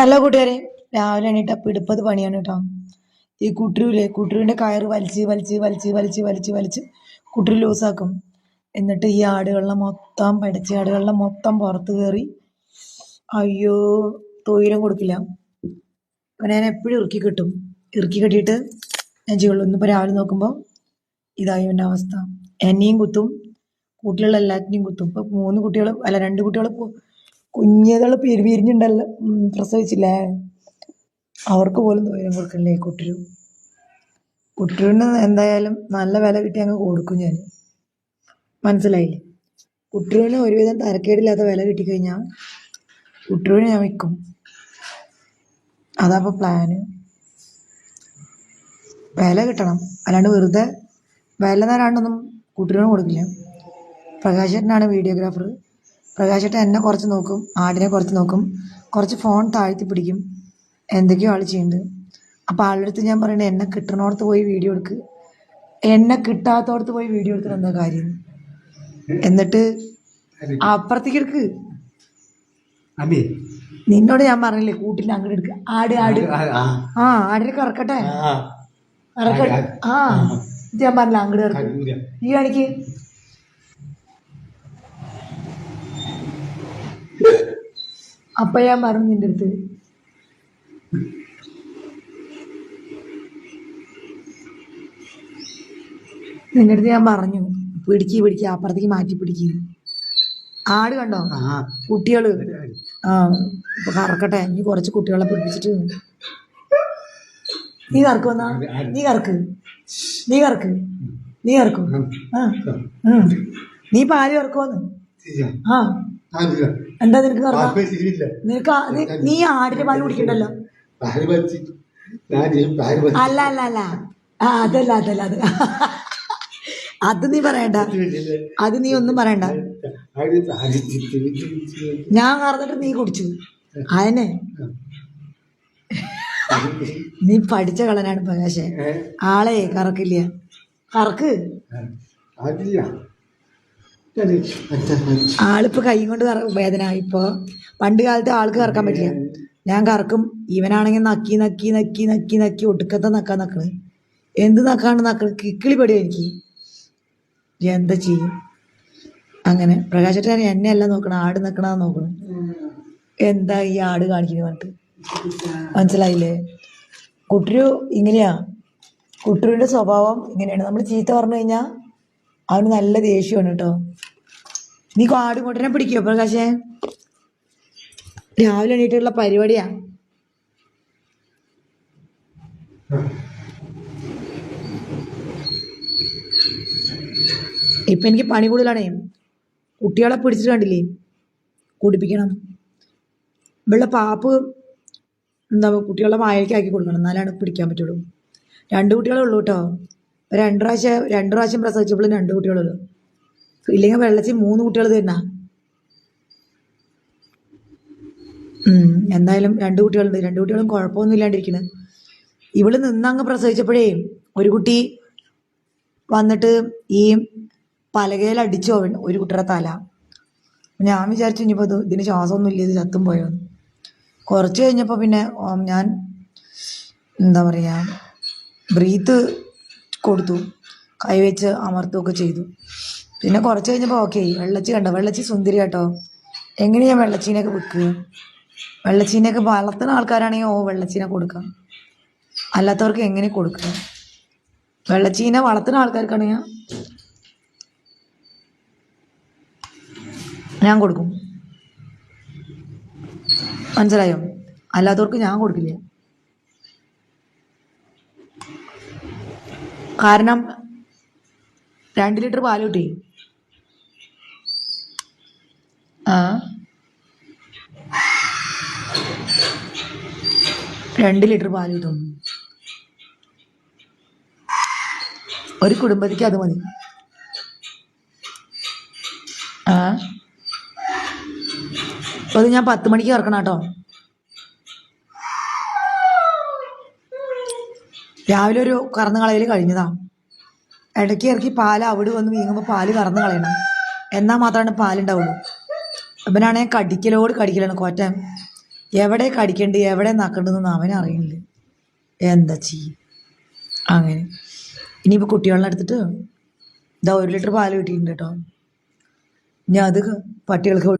Hello കൂട്ടുകാരെ രാവിലെ എണീറ്റ പിടിപ്പത് പണിയാണ് കേട്ടോ. ഈ കുട്ടരൂലെ കുട്ടരൂവിന്റെ കയറ് വലിച്ച് വലിച്ച് വലിച്ച് വലിച്ച് വലിച്ച് വലിച്ച് കുട്ടരു ലൂസാക്കും. എന്നിട്ട് ഈ ആടുകളിലെ മൊത്തം പടച്ച ആടുകളിലെ മൊത്തം പുറത്ത് കയറി അയ്യോ തൊയിലും കൊടുക്കില്ല. അവനെ ഞാൻ എപ്പോഴും ഇറുക്കി കിട്ടും. ഇറുക്കി കെട്ടിയിട്ട് ഞാൻ ചെയ്യുള്ളൂ. ഇന്നിപ്പോൾ രാവിലെ നോക്കുമ്പോൾ ഇതായി എന്റെ അവസ്ഥ. എന്നെയും കുത്തും കൂട്ടിലുള്ള എല്ലാറ്റിനെയും കുത്തും. ഇപ്പം മൂന്ന് കുട്ടികൾ അല്ല രണ്ട് കുട്ടികൾ കുഞ്ഞതുകൾ പിരി പിരിഞ്ഞുണ്ടല്ലോ. പ്രസവിച്ചില്ലേ? അവർക്ക് പോലും തൊഴിലും കൊടുക്കണില്ലേ കുട്ടിരു? കുട്ടിരുന്ന് എന്തായാലും നല്ല വില കിട്ടി അങ്ങ് കൊടുക്കും ഞാൻ. മനസ്സിലായില്ലേ? കുട്ടിരുവിന് ഒരുവിധം തരക്കേടില്ലാത്ത വില കിട്ടിക്കഴിഞ്ഞാൽ കുട്ടിരുവിന് ഞാൻ വിൽക്കും. അതാപ്പോൾ പ്ലാന് വില കിട്ടണം. അല്ലാണ്ട് വെറുതെ വില തരാണ്ടൊന്നും കുട്ടിരുവിന് കൊടുക്കില്ല. പ്രകാശനാണ് വീഡിയോഗ്രാഫർ പ്രകാശേട്ടൻ എന്നെ കുറച്ച് നോക്കും ആടിനെ കുറച്ച് നോക്കും. കുറച്ച് ഫോൺ താഴ്ത്തി പിടിക്കും. എന്തൊക്കെയോ ആൾ ചെയ്യുന്നുണ്ട്. അപ്പോൾ ആളുടെ അടുത്ത് ഞാൻ പറയണേ എന്നെ കിട്ടണോടത്ത് പോയി വീഡിയോ എടുക്ക്. എന്നെ കിട്ടാത്തോടത്ത് പോയി വീഡിയോ എടുക്കണം എന്താ കാര്യം? എന്നിട്ട് അപ്പുറത്തേക്ക് എടുക്ക്. നിന്നോട് ഞാൻ പറഞ്ഞില്ലേ കൂട്ടിൽ അങ്ങോട്ട് എടുക്കുക ആട് ആട്. ആ ആടിനെ കറക്കട്ടെ. ആ കറക്കട്ടെ. ആ ഞാൻ പറഞ്ഞില്ല അങ്ങോട്ട് കറക്കും. ഈ കാണിക്ക്. അപ്പൊ ഞാൻ പറഞ്ഞു നിന്റെ അടുത്ത്. നിന്റെ അടുത്ത് ഞാൻ പറഞ്ഞു പിടിക്ക് പിടിക്ക് അപ്പുറത്തേക്ക് മാറ്റി പിടിക്ക്. ആട് കണ്ടോ? കുട്ടികൾ. ആ ഇപ്പൊ കറക്കട്ടെ ഇനി കുറച്ച് കുട്ടികളെ പിടിപ്പിച്ചിട്ട് നീ കറക്കുമെന്നാ നീ കറക്ക്. നീ കറക്ക്. നീ കറക്കും. ആ. നീ പാൽ കറക്കുവന്ന്? ആ. എന്താ നിനക്ക് നിനക്ക് നീ- ആടിന്റെ പാൽ കുടിക്കണ്ടല്ലോ? അല്ല അല്ല അല്ല. ആ അതല്ല അതല്ല അത്. അത് നീ പറയണ്ട. അത് നീ ഒന്നും പറയണ്ട. ഞാൻ കറന്നിട്ട് നീ കുടിച്ചു. അതിനെ നീ പഠിച്ച കളനാണ് പ്രകാശേ. ആളെ കറക്കില്ല. കറക്ക്. ആളിപ്പോ കൈ കൊണ്ട് വേദന. ഇപ്പോ പണ്ട് കാലത്ത് ആൾക്ക് കറക്കാൻ പറ്റില്ല. ഞാൻ കറക്കും. ഇവനാണെങ്കിൽ നക്കി നക്കി നക്കി നക്കി നക്കി ഒടുക്കത്തെ നക്കാൻ നക്കണ്. എന്ത് നക്കാണ് നക്കണ്? കിക്കിളി പടിയോ എനിക്ക്. എന്താ ചെയ്യും? അങ്ങനെ. പ്രകാശട്ടാൻ എന്നെ അല്ല നോക്കണ. ആട് നിക്കണ നോക്കണം. എന്താ ഈ ആട് കാണിക്കുന്നു പറഞ്ഞിട്ട്? മനസ്സിലായില്ലേ? കുട്ടരു ഇങ്ങനെയാ. കുട്ടരുടെ സ്വഭാവം ഇങ്ങനെയാണ്. നമ്മൾ ചീത്ത പറഞ്ഞു കഴിഞ്ഞാൽ അവന് നല്ല ദേഷ്യമാണ് കേട്ടോ. നീ ആടുകൊട്ടനെ പിടിക്കോ പ്രകാശേ? രാവിലെ എണീറ്റുള്ള പരിപാടിയാ. ഇപ്പൊ എനിക്ക് പണി കൂടുതലാണേ. കുട്ടികളെ പിടിച്ചിട്ട് കണ്ടില്ലേ? കുടിപ്പിക്കണം. ഇവിടെ പാപ്പ് എന്താ കുട്ടികളെ വായക്കാക്കി കൊടുക്കണം. എന്നാലാണ് പിടിക്കാൻ പറ്റുള്ളൂ. രണ്ട് കുട്ടികളെ ഉള്ളൂ കേട്ടോ. രണ്ട് പ്രാവശ്യം രണ്ട് പ്രാവശ്യം പ്രസവിച്ചപ്പോഴും രണ്ട് കുട്ടികളുള്ളൂ. ഇല്ലെങ്കിൽ വെള്ളച്ചി മൂന്ന് കുട്ടികൾ തരുന്ന. എന്തായാലും രണ്ട് കുട്ടികളുണ്ട്. രണ്ട് കുട്ടികളും കുഴപ്പമൊന്നും ഇല്ലാണ്ടിരിക്കുന്നത് ഇവൾ നിന്നങ്ങ് പ്രസവിച്ചപ്പോഴേ ഒരു കുട്ടി വന്നിട്ട് ഈ പലകയിൽ അടിച്ചു അവൻ ഒരു കുട്ടിയുടെ തല. ഞാൻ വിചാരിച്ചു ഇനിയിപ്പോൾ ഇത് ഇതിന് ശ്വാസമൊന്നും ഇല്ല ഇത് ചത്തും പോയോ കുറച്ച് കഴിഞ്ഞപ്പോൾ പിന്നെ ഞാൻ എന്താ പറയുക ബ്രീത്ത് കൊടുത്തു. കൈവച്ച് അമർത്തുകയൊക്കെ ചെയ്തു. പിന്നെ കുറച്ച് കഴിഞ്ഞപ്പോൾ ഓക്കെ വെള്ളച്ചി കണ്ടോ? വെള്ളച്ചി സുന്ദരി കേട്ടോ. എങ്ങനെയാണ് വെള്ളച്ചീനൊക്കെ വിൽക്കുക? വെള്ളച്ചീനൊക്കെ വളർത്തുന്ന ആൾക്കാരാണെങ്കിൽ ഓ വെള്ളച്ചീന കൊടുക്കാം. അല്ലാത്തവർക്ക് എങ്ങനെ കൊടുക്കുക? വെള്ളച്ചീന വളർത്തുന്ന ആൾക്കാർക്കാണെങ്കിൽ ഞാൻ കൊടുക്കും. മനസ്സിലായോ? അല്ലാത്തവർക്ക് ഞാൻ കൊടുക്കില്ല. കാരണം രണ്ട് ലിറ്റർ പാൽ കിട്ടി. ആ. രണ്ട് ലിറ്റർ പാൽ കിട്ടും. ഒരു കുടുംബത്തിക്ക് അത് മതി. ആ. അത് ഞാൻ പത്ത് മണിക്ക് ഇറക്കണം കേട്ടോ. രാവിലെ ഒരു കറന്ന് കളയൽ കഴിഞ്ഞതാ. ഇടയ്ക്ക് ഇറക്കി പാൽ അവിടെ വന്ന് വീങ്ങുമ്പോൾ പാൽ കറന്ന് കളയണം. എന്നാൽ മാത്രമാണ് പാലുണ്ടാവുള്ളൂ. അവനാണെങ്കിൽ കടിക്കലോട് കടിക്കലാണ് കോറ്റൻ എവിടെ കടിക്കേണ്ടത് എവിടെ നക്കണ്ടെന്ന് അവൻ അറിയില്ല. എന്താ ചെയ്യും? അങ്ങനെ. ഇനിയിപ്പോൾ കുട്ടികളെ എടുത്തിട്ട് ഇതാ ഒരു ലിറ്റർ പാൽ കിട്ടിയിട്ടുണ്ട് കേട്ടോ. ഞാൻ അത് പട്ടികൾക്ക്